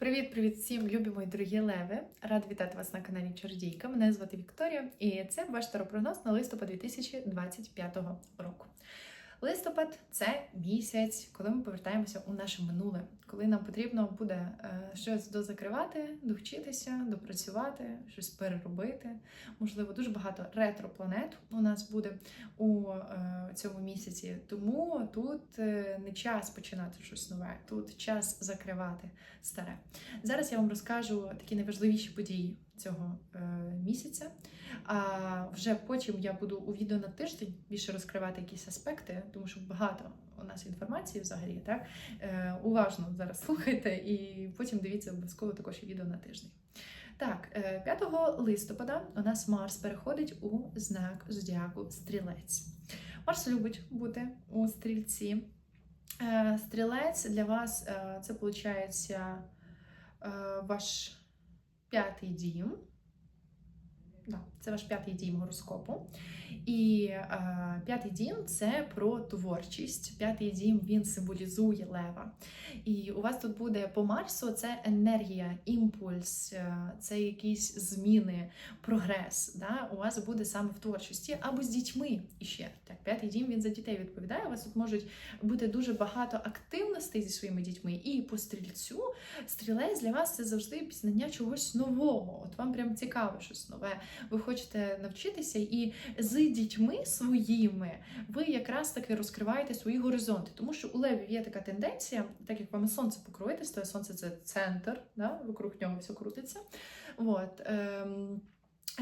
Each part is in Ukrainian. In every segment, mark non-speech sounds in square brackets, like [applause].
Привіт-привіт всім, любі мої дорогі леви! Рада вітати вас на каналі Чародійка. Мене звати Вікторія, і це ваш таропронос на листопад 2025 року. Листопад це місяць, коли ми повертаємося у наше минуле, коли нам потрібно буде е, щось дозакривати, довчитися, допрацювати, щось переробити. Можливо, дуже багато ретропланет у нас буде у е, цьому місяці. Тому тут е, не час починати щось нове, тут час закривати старе. Зараз я вам розкажу такі найважливіші події цього е, місяця. А вже потім я буду у відео на тиждень більше розкривати якісь аспекти, тому що багато у нас інформації взагалі. Так е, уважно зараз [laughs] слухайте, і потім дивіться обов'язково також і відео на тиждень. Так, е, 5 листопада у нас Марс переходить у знак зодіаку Стрілець. Марс любить бути у стрільці. Е, Стрілець для вас е, це виходить ваш п'ятий дім. Да, це ваш п'ятий дім гороскопу. І е, п'ятий дім це про творчість. П'ятий дім він символізує лева. І у вас тут буде по Марсу це енергія, імпульс, е, це якісь зміни, прогрес. Да? У вас буде саме в творчості або з дітьми іще. Так, п'ятий дім він за дітей відповідає. У вас тут можуть бути дуже багато активностей зі своїми дітьми. І по стрільцю стрілець для вас це завжди пізнання чогось нового. От вам прям цікаво щось нове. Ви хочете навчитися, і з дітьми своїми ви якраз таки розкриваєте свої горизонти. Тому що у левів є така тенденція, так як вам сонце покровительство, сонце це центр, да? вокруг нього все крутиться. От, ем,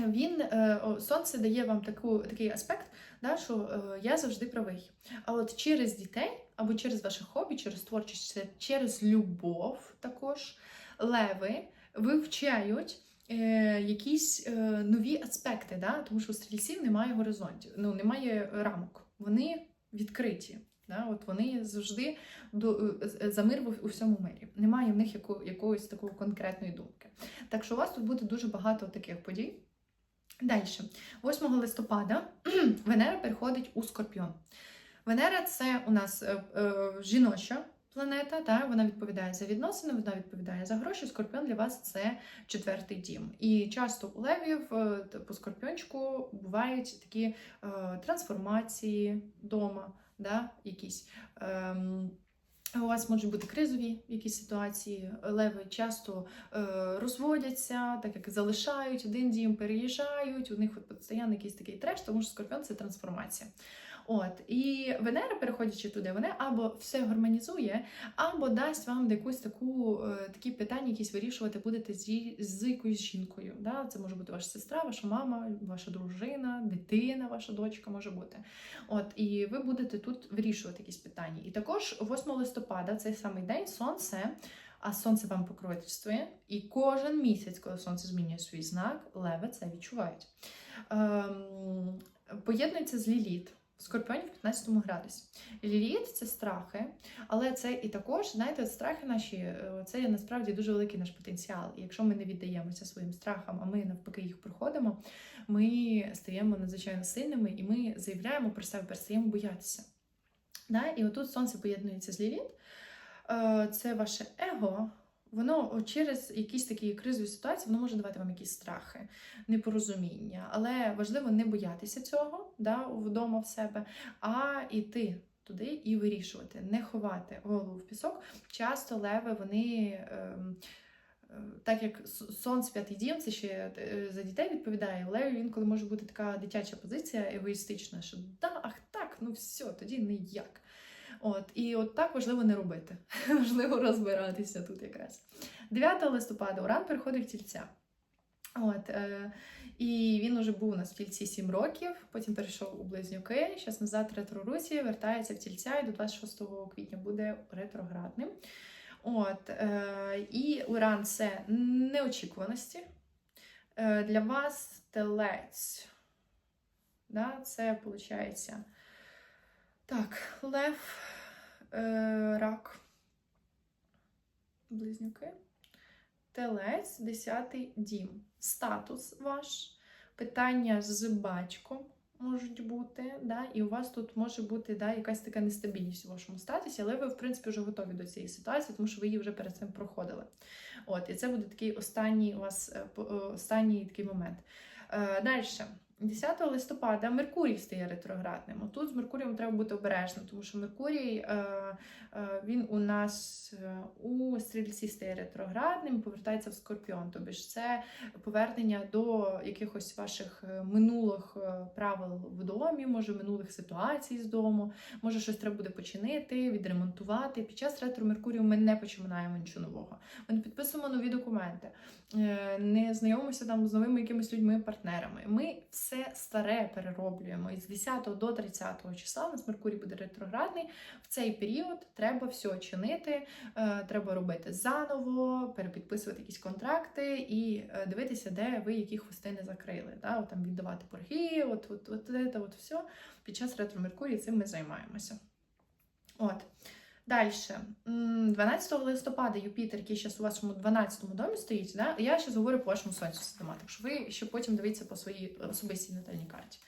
він е, сонце дає вам таку, такий аспект, да, що е, я завжди правий. А от через дітей або через ваше хобі, через творчість, через любов також леви вивчають. Е, якісь е, нові аспекти, да? тому що у стрільців немає горизонтів, ну немає рамок. Вони відкриті. Да? От Вони завжди до, е, за мир у всьому мирі. Немає в них яко, якоїсь такої конкретної думки. Так що у вас тут буде дуже багато таких подій. Далі, 8 листопада [clears throat] Венера переходить у Скорпіон. Венера це у нас е, е, жіноча планета, та вона відповідає за відносини, вона відповідає за гроші. Скорпіон для вас це четвертий дім. І часто у левів е, по скорпіончику бувають такі е, трансформації вдома, да, якісь. Ем, у вас можуть бути кризові якісь ситуації, леви часто е, розводяться, так як залишають один дім, переїжджають. У них от постійно якийсь такий треш, тому що скорпіон це трансформація. От і Венера, переходячи туди, вона або все гармонізує, або дасть вам якусь таку е, такі питання, якісь вирішувати будете зі з якоюсь жінкою. Да? Це може бути ваша сестра, ваша мама, ваша дружина, дитина, ваша дочка може бути. От і ви будете тут вирішувати якісь питання. І також 8 листопада, цей самий день, сонце. А сонце вам покровительствує, і кожен місяць, коли сонце змінює свій знак, леви це відчувають. Ем, Поєднується з ліліт. В Скорпіоні в 15 градусі. Ліліт це страхи, але це і також, знаєте, страхи наші е, це є насправді дуже великий наш потенціал. І якщо ми не віддаємося своїм страхам, а ми навпаки їх проходимо, ми стаємо надзвичайно сильними і ми заявляємо про себе, перестаємо боятися. Да? І отут сонце поєднується з ліліт. Е, це ваше его. Воно через якісь такі кризові ситуації воно може давати вам якісь страхи, непорозуміння. Але важливо не боятися цього да, вдома в себе, а йти туди і вирішувати, не ховати голову в пісок. Часто леви вони. Е, так як сонце п'ятий дім, це ще за дітей відповідає, але інколи може бути така дитяча позиція егоїстична, що да, ах так, ну все, тоді ніяк. От, І от так важливо не робити. [laughs] важливо розбиратися тут якраз. 9 листопада Уран переходить в тільця. От, е, І він уже був у нас в тільці 7 років, потім перейшов у близнюки. Зараз назад ретро-русі, вертається в тільця і до 26 квітня буде ретроградним. От, е, І Уран це неочікуваності. Е, Для вас телець. Да, Це виходить. Так, лев, е, рак, близнюки, телець, десятий дім. Статус ваш, питання з батьком можуть бути, да, і у вас тут може бути да, якась така нестабільність у вашому статусі, але ви, в принципі, вже готові до цієї ситуації, тому що ви її вже перед цим проходили. От, і це буде такий останній у вас е, е, останній такий момент. Е, Далі. 10 листопада Меркурій стає ретроградним. Тут з Меркурієм треба бути обережним, тому що Меркурій е, е, він у нас е, у стрільці стає ретроградним, повертається в скорпіон. Тобто ж це повернення до якихось ваших минулих правил в домі, може минулих ситуацій з дому, може щось треба буде починити, відремонтувати. Під час ретро Меркурію ми не починаємо нічого нового. Ми не підписуємо нові документи, не знайомимося там з новими якимись людьми, партнерами. Ми все старе перероблюємо. І з 10 до 30 числа у нас Меркурій буде ретроградний. В цей період треба все чинити, е, треба робити заново, перепідписувати якісь контракти і е, дивитися, де ви які хвости не закрили. Да? От там віддавати борги, от, от, от, от, от все. Під час ретро Меркурії цим ми займаємося. От. Далі, 12 листопада Юпітер, який зараз у вашому 12-му домі стоїть, да? я зараз говорю по вашому сонцю систематику, що ви ще потім дивіться по своїй особистій натальній карті.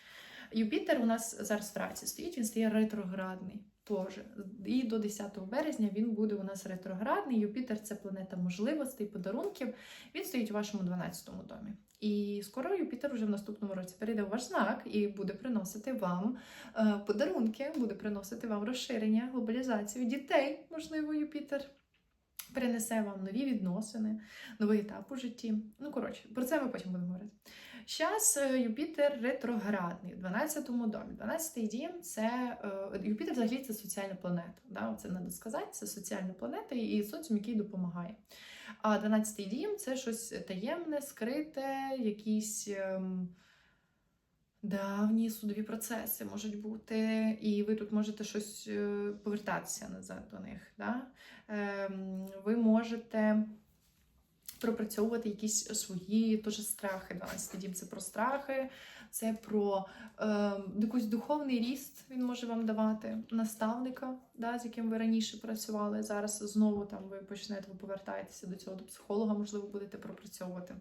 Юпітер у нас зараз в раці стоїть, він стає ретроградний. Теж. І до 10 березня він буде у нас ретроградний. Юпітер це планета можливостей, подарунків. Він стоїть у вашому 12 домі. І скоро Юпітер вже в наступному році перейде у ваш знак і буде приносити вам е, подарунки, буде приносити вам розширення, глобалізацію дітей, можливо, Юпітер. Принесе вам нові відносини, новий етап у житті. Ну, коротше, про це ми потім будемо говорити. Зараз Юпітер ретроградний в 12-му домі. 12-й дім це е, Юпітер взагалі це соціальна планета. Да? Це треба сказати, це соціальна планета і соціум, який допомагає. А 12-й дім це щось таємне, скрите, якісь. ем, Давні судові процеси можуть бути, і ви тут можете щось е, повертатися назад до них. Да? Ем, ви можете пропрацьовувати якісь свої теж страхи. 12 дім це про страхи, це про е, якийсь духовний ріст він може вам давати, наставника, да, з яким ви раніше працювали. Зараз знову там ви почнете, ви повертаєтеся до цього, до психолога, можливо, будете пропрацьовувати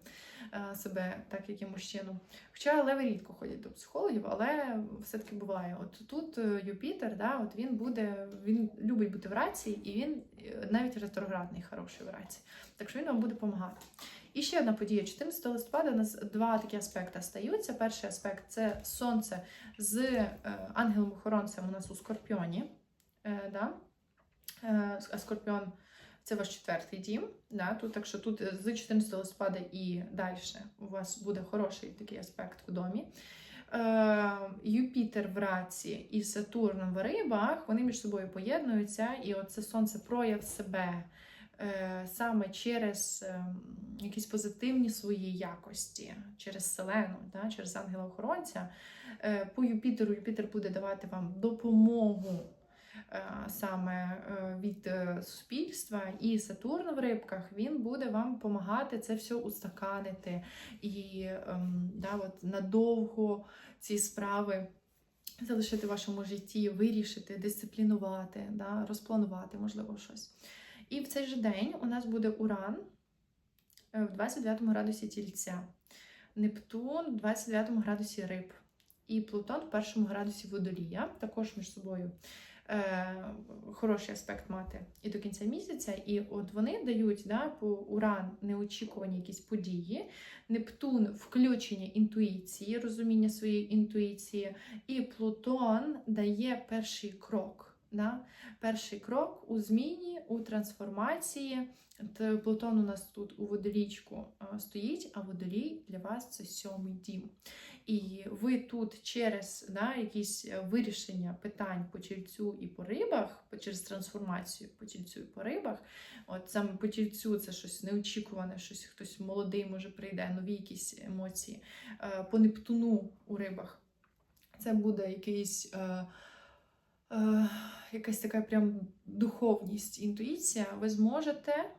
е, себе так якимось чином. Хоча леви рідко ходять до психологів, але все-таки буває. От тут е, Юпітер, да, от він буде, він любить бути в рації, і він е, навіть ретроградний, хороший в рації. Так що він вам буде допомагати. І ще одна подія: 14 листопада у нас два такі аспекти стаються. Перший аспект це сонце з е, ангелом-охоронцем у нас у Скорпіоні. Е, да? е, Скорпіон це ваш четвертий дім. Да? Тут, так що тут з 14 листопада і далі у вас буде хороший такий аспект в домі. Юпітер в раці і Сатурн в рибах, вони між собою поєднуються, і оце сонце прояв себе саме через е, якісь позитивні свої якості, через Вселену, да, через ангела-охоронця. Е, по Юпітеру Юпітер буде давати вам допомогу е, саме е, від е, суспільства, і Сатурн в рибках він буде вам допомагати це все устаканити і ем, да, от надовго ці справи. Залишити в вашому житті, вирішити, дисциплінувати, да, розпланувати, можливо, щось. І в цей же день у нас буде Уран е, в 29 градусі тільця, Нептун в 29 градусі риб, і Плутон в першому градусі водолія, також між собою е, хороший аспект мати і до кінця місяця. І от вони дають да, по Уран неочікувані якісь події, Нептун включення інтуїції, розуміння своєї інтуїції, і Плутон дає перший крок. Да? Перший крок у зміні, у трансформації. Т- Плутон у нас тут у водолічку е, стоїть, а водолій для вас це сьомий дім. І ви тут через да, якісь е, вирішення питань по тільцю і по рибах, через трансформацію по тільцю і по рибах. От саме по тільцю це щось неочікуване, щось хтось молодий може прийде, нові якісь емоції. Е, По Нептуну у рибах це буде якийсь. е, е, якась така прям духовність, інтуїція, ви зможете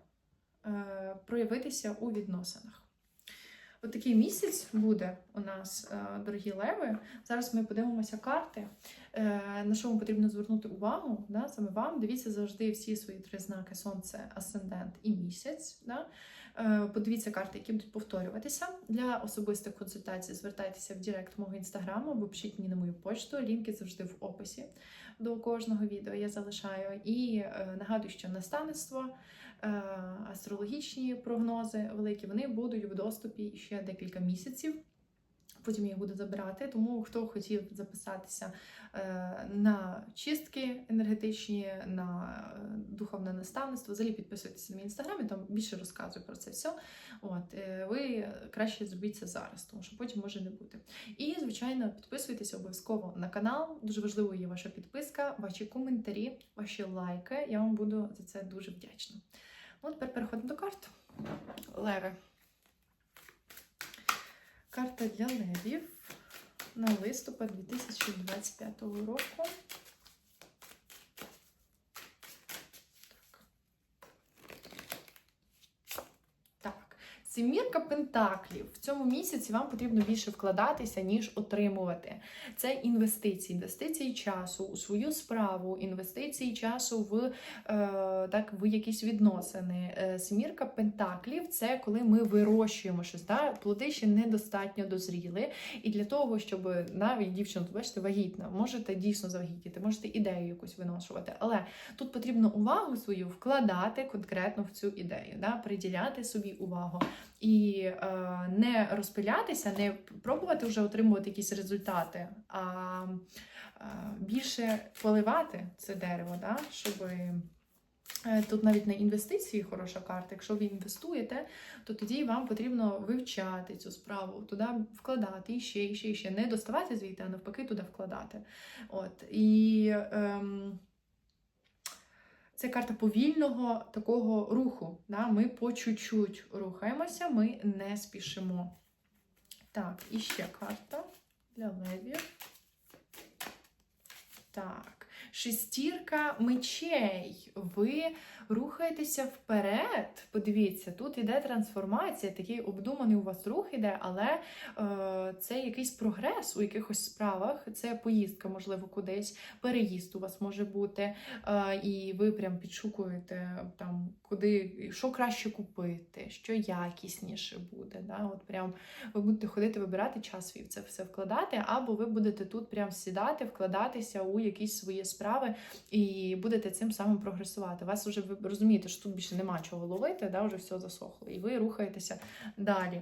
е, проявитися у відносинах. От місяць буде у нас, е, дорогі леви. Зараз ми подивимося карти, е, на що вам потрібно звернути увагу. Да? Саме вам дивіться завжди всі свої три знаки: сонце, асцендент і місяць. Да? Е, Подивіться карти, які будуть повторюватися. Для особистих консультацій звертайтеся в Директ мого інстаграму або пишіть мені на мою почту. Лінки завжди в описі до кожного відео я залишаю. І е, нагадую, що наставництво, е, астрологічні прогнози великі, вони будуть в доступі ще декілька місяців. Потім я буду забирати. Тому хто хотів записатися е, на чистки енергетичні, на е, духовне наставництво, взагалі підписуйтесь на мій інстаграм, я там більше розказую про це все. От е, ви краще зробіть це зараз, тому що потім може не бути. І, звичайно, підписуйтесь обов'язково на канал. Дуже важливою є ваша підписка, ваші коментарі, ваші лайки. Я вам буду за це дуже вдячна. Ну, тепер переходимо до карт. Леви. Карта для левів на листопад 2025 року. Так. Сімірка пентаклів в цьому місяці вам потрібно більше вкладатися, ніж отримувати. Це інвестиції, інвестиції часу у свою справу, інвестиції часу в, е, так, в якісь відносини. Е, Сімірка пентаклів це коли ми вирощуємо щось. Да? Плоди ще недостатньо дозріли. І для того, щоб навіть дівчина, бачите, вагітна, можете дійсно завагітніти, можете ідею якусь виношувати. Але тут потрібно увагу свою вкладати конкретно в цю ідею, да? приділяти собі увагу. І е, не розпилятися, не пробувати вже отримувати якісь результати, а е, більше поливати це дерево, да? щоб е, тут навіть на інвестиції хороша карта. Якщо ви інвестуєте, то тоді вам потрібно вивчати цю справу, туди вкладати і ще, ще, ще. Не доставати звідти, а навпаки, туди вкладати. От. І ем, це карта повільного такого руху. Да? Ми по чуть-чуть рухаємося, ми не спішимо. Так, і ще карта для левів. Так, шестірка мечей. Ви рухаєтеся вперед. Подивіться, тут іде трансформація, такий обдуманий у вас рух іде, але е, це якийсь прогрес у якихось справах. Це поїздка, можливо, кудись, переїзд у вас може бути, е, і ви прям підшукуєте там, куди, що краще купити, що якісніше буде. Да? От прям ви будете ходити, вибирати час свій в це все вкладати, або ви будете тут прям сідати, вкладатися у якісь свої справи і будете цим самим прогресувати. Вас вже ви розумієте, що тут більше нема чого ловити, да, вже все засохло, і ви рухаєтеся далі.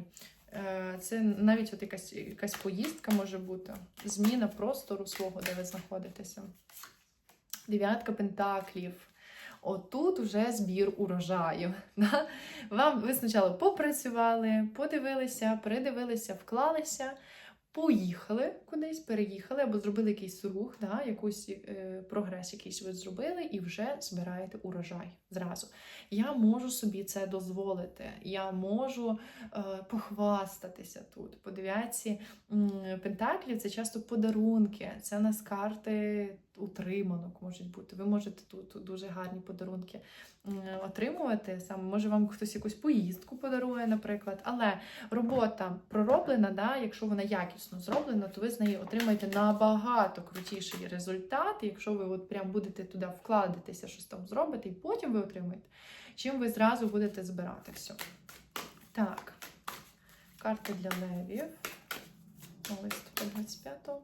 Е, Це навіть от якась, якась поїздка може бути, зміна простору свого, де ви знаходитеся. Дев'ятка пентаклів. Отут вже збір урожаю. [laughs] Да? Вам ви спочатку попрацювали, подивилися, передивилися, вклалися, поїхали кудись, переїхали або зробили якийсь рух, да? якийсь е, прогрес, якийсь ви зробили, і вже збираєте урожай зразу. Я можу собі це дозволити. Я можу е, похвастатися тут. По дев'ятці пентаклів це часто подарунки, це у нас карти утриманок можуть бути. Ви можете тут дуже гарні подарунки отримувати. Саме може вам хтось якусь поїздку подарує, наприклад. Але робота пророблена, да, якщо вона якісно зроблена, то ви з неї отримаєте набагато крутіший результат. Якщо ви от прям будете туди вкладатися, щось там зробите, і потім ви отримаєте, чим ви зразу будете збирати все. Так, карта для левів. Листопад 25-го.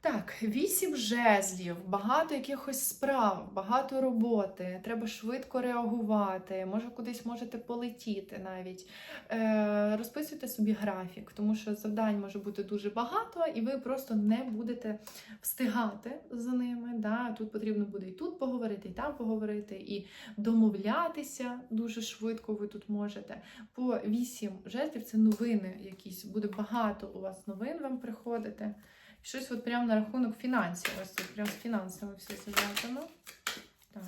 Так, вісім жезлів, багато якихось справ, багато роботи. Треба швидко реагувати. Може, кудись можете полетіти навіть. Е, Розписуйте собі графік, тому що завдань може бути дуже багато, і ви просто не будете встигати за ними. Да? Тут потрібно буде і тут поговорити, і там поговорити, і домовлятися дуже швидко ви тут можете. По вісім жезлів це новини якісь. Буде багато у вас новин вам приходити. Щось от прямо на рахунок фінансів. Ось тут прямо з фінансами все зв'язано. Так.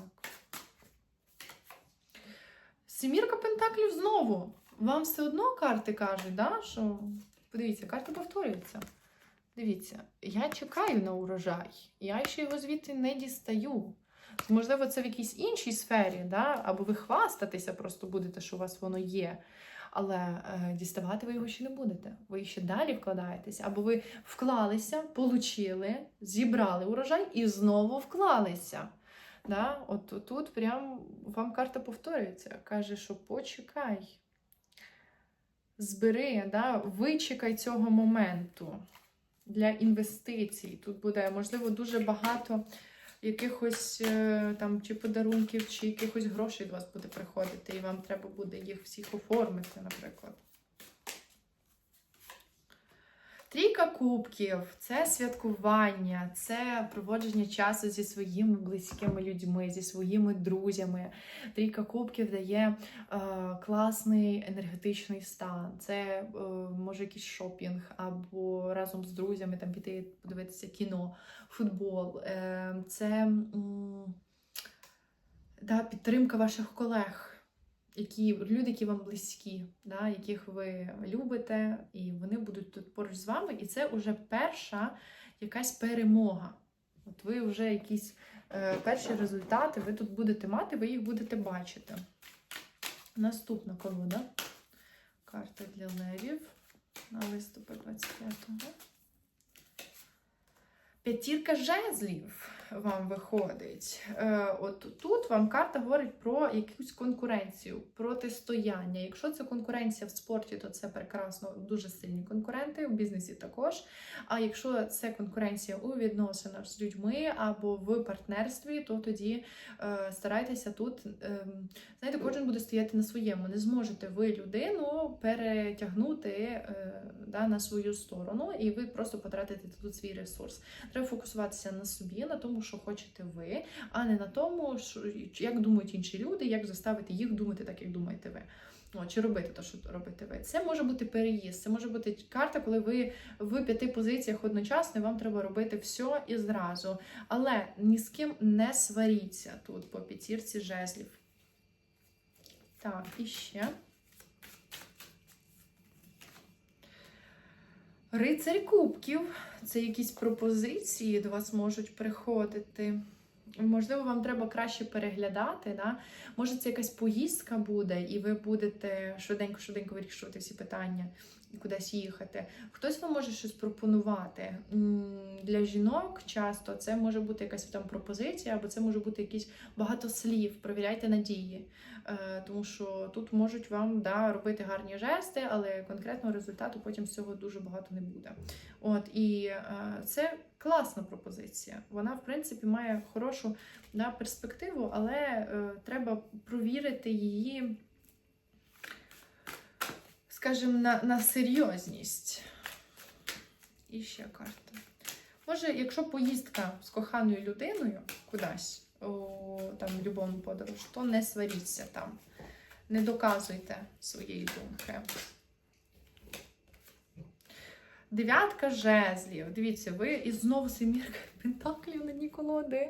Сімірка Пентаклів знову. Вам все одно карти кажуть, да, що. Подивіться, карти повторюються. Дивіться, я чекаю на урожай. Я ще його звідти не дістаю. Можливо, це в якійсь іншій сфері, да? або ви хвастатися просто будете, що у вас воно є. Але е, діставати ви його ще не будете. Ви ще далі вкладаєтеся, або ви вклалися, получили, зібрали урожай і знову вклалися. Да? От тут прям вам карта повторюється. Каже, що почекай. Збери, да? вичекай цього моменту для інвестицій. Тут буде, можливо, дуже багато якихось е, там чи подарунків, чи якихось грошей до вас буде приходити, і вам треба буде їх всіх оформити, наприклад. Трійка кубків це святкування, це проводження часу зі своїми близькими людьми, зі своїми друзями. Трійка кубків дає е, класний енергетичний стан. Це е, може якийсь шопінг, або разом з друзями там піти подивитися кіно, футбол. Е, це м, да, підтримка ваших колег які люди, які вам близькі, да, яких ви любите, і вони будуть тут поруч з вами. І це вже перша якась перемога. От ви вже якісь е, перші результати ви тут будете мати, ви їх будете бачити. Наступна колода. Карта для левів на листопад 25-го. П'ятірка жезлів вам виходить. Е, От тут вам карта говорить про якусь конкуренцію, протистояння. Якщо це конкуренція в спорті, то це прекрасно, дуже сильні конкуренти, в бізнесі також. А якщо це конкуренція у відносинах з людьми або в партнерстві, то тоді е, старайтеся тут, е, знаєте, кожен буде стояти на своєму. Не зможете ви людину перетягнути е, да, на свою сторону, і ви просто потратите тут свій ресурс. Треба фокусуватися на собі, на тому, що хочете ви, а не на тому, що, як думають інші люди, як заставити їх думати так, як думаєте ви. О, чи робити те, що робите ви. Це може бути переїзд, це може бути карта, коли ви в п'яти позиціях одночасно і вам треба робити все і зразу. Але ні з ким не сваріться тут по п'ятірці жезлів. Так, і ще. Рицарь кубків це якісь пропозиції до вас можуть приходити. Можливо, вам треба краще переглядати. Да? Може, це якась поїздка буде, і ви будете швиденько-швиденько вирішувати всі питання кудись їхати. Хтось вам може щось пропонувати. Для жінок часто це може бути якась там пропозиція, або це може бути якісь багато слів. Провіряйте надії. Е, тому що тут можуть вам да, робити гарні жести, але конкретного результату потім з цього дуже багато не буде. От І е, це класна пропозиція. Вона, в принципі, має хорошу да, перспективу, але е, треба провірити її, скажімо, на, на серйозність. І ще карта. Може, якщо поїздка з коханою людиною кудись, у там, любовну подорож, то не сваріться там. Не доказуйте своєї думки. Дев'ятка жезлів. Дивіться, ви і знову семірка пентаклів на дні колоди.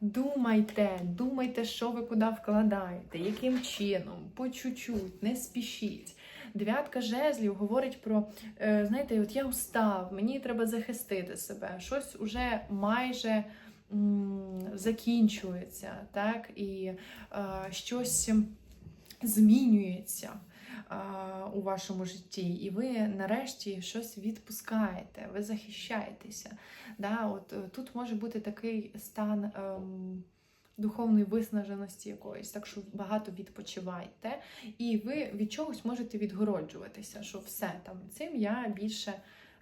Думайте, думайте, що ви куди вкладаєте, яким чином, по чуть-чуть, не спішіть. Дев'ятка жезлів говорить про, е, знаєте, от я устав, мені треба захистити себе. Щось уже майже закінчується, так, і е, щось змінюється е, у вашому житті, і ви нарешті щось відпускаєте, ви захищаєтеся. Да? От Тут може бути такий стан. Е, Духовної виснаженості якоїсь, так що багато відпочивайте, і ви від чогось можете відгороджуватися, що все там цим я більше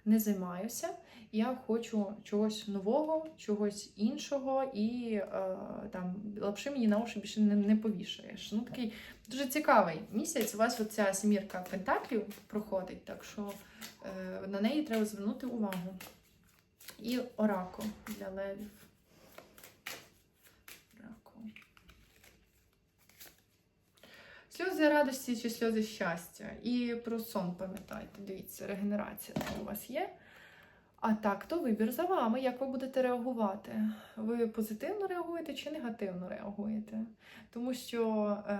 не займаюся. Я хочу чогось нового, чогось іншого, і е, там лапши мені на уші більше не, не повішаєш. Ну такий дуже цікавий місяць. У вас оця семірка пентаклів проходить, так що е, на неї треба звернути увагу. І орако для левів. Сльози радості чи сльози щастя. І про сон пам'ятайте, дивіться, регенерація там у вас є. А так, то вибір за вами, як ви будете реагувати. Ви позитивно реагуєте чи негативно реагуєте? Тому що е,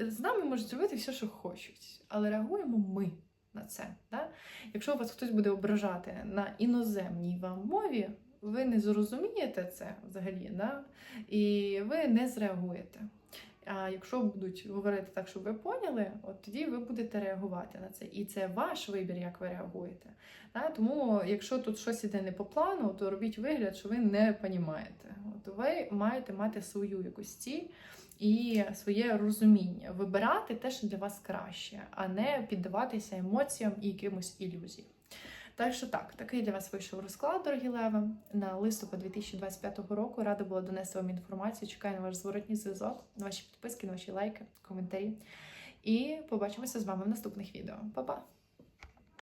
з нами можуть зробити все, що хочуть, але реагуємо ми на це. Да? Якщо вас хтось буде ображати на іноземній вам мові, ви не зрозумієте це взагалі, да? і ви не зреагуєте. А якщо будуть говорити так, щоб ви поняли, от тоді ви будете реагувати на це. І це ваш вибір, як ви реагуєте. Тому, якщо тут щось іде не по плану, то робіть вигляд, що ви не понімаєте. От ви маєте мати свою якусь ціль і своє розуміння, вибирати те, що для вас краще, а не піддаватися емоціям і якимось ілюзіям. Так що так, такий для вас вийшов розклад, дорогі леви, на листопад 2025 року. Рада була донести вам інформацію. Чекаю на ваш зворотній зв'язок, на ваші підписки, на ваші лайки, коментарі. І побачимося з вами в наступних відео. Па-па!